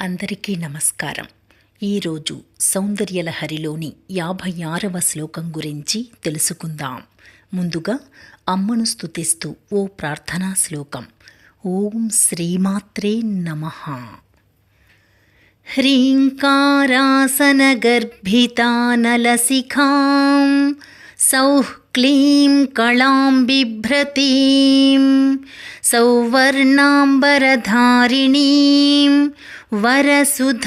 అందరికీ నమస్కారం. ఈరోజు సౌందర్యలహరిలోని యాభై ఆరవ శ్లోకం గురించి తెలుసుకుందాం. ముందుగా అమ్మను స్థుతిస్తూ ఓ ప్రార్థనా శ్లోకం. ఓం శ్రీమాత్రే నమ. హ్రీంకారాసనగర్భితానలసిఖాం सौः क्लीं कलां बिभ्रतीं सौवर्णाम्बरधारिणीं वरसुधाधौतां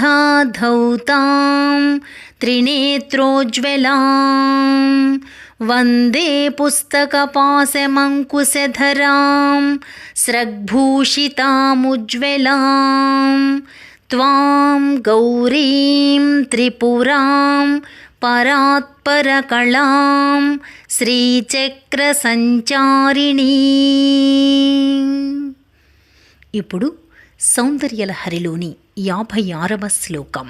त्रिनेत्रोज्ज्वलां वन्दे पुस्तकपाशमङ्कुशधरां स्रग्भूषितामुज्ज्वलां त्वां गौरीं त्रिपुरां పరాత్పరకళాం శ్రీచక్రసంచారిణీ ఇప్పుడు సౌందర్యలహరిలోని యాభై ఆరవ శ్లోకం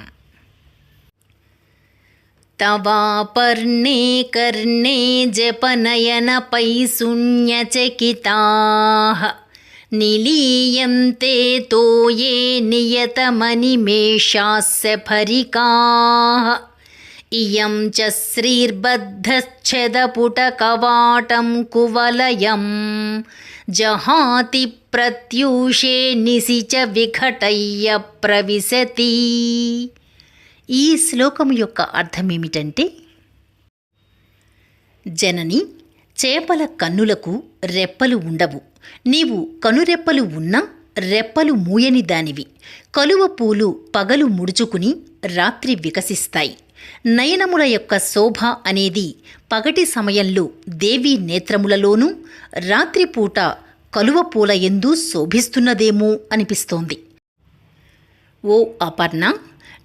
తవాపర్ణే కర్ణే జపనయన పైశూన్యచకితా నిలీయంతే తోయే నియతమనిమేషాస్య భరికా. ఇయం చ శ్రీర్బద్ధశ్చదపుటకవాటం కువలయం. జహాతి ప్రత్యూషే నిశి చ విఘటయ్య ప్రవిశతి. ఈ శ్లోకం యొక్క అర్థం ఏమిటంటే జనని చేపల కన్నులకు రెప్పలు ఉండవు. నీవు కనురెప్పలు ఉన్నా రెప్పలు మూయని దానివి. కలువ పూలు పగలు ముడుచుకుని రాత్రి వికసిస్తాయి. నయనముల యొక్క శోభ అనేది పగటి సమయంలో దేవి నేత్రములలోనూ రాత్రిపూట కలువ పూల ఎందు శోభిస్తున్నదేమో అనిపిస్తోంది. ఓ అపర్ణ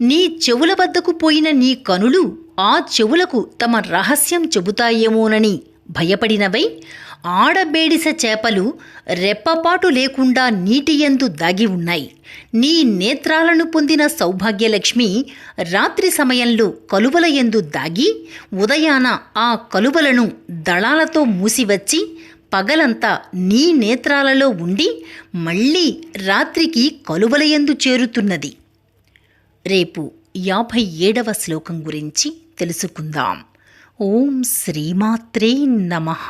నీ చెవుల వద్దకు పోయిన నీ కనులు ఆ చెవులకు తమ రహస్యం చెబుతాయేమోనని భయపడినవై ఆడబేడిస చేపలు రెప్పపాటు లేకుండా నీటియందు దాగి ఉన్నాయి. నీ నేత్రాలను పొందిన సౌభాగ్యలక్ష్మి రాత్రి సమయంలో కలువల ఎందు దాగి ఉదయాన ఆ కలువలను దళాలతో మూసివచ్చి పగలంతా నీ నేత్రాలలో ఉండి మళ్ళీ రాత్రికి కలువలయందు చేరుతున్నది. రేపు యాభై ఏడవ శ్లోకం గురించి తెలుసుకుందాం. ఓం శ్రీమాత్రే నమః.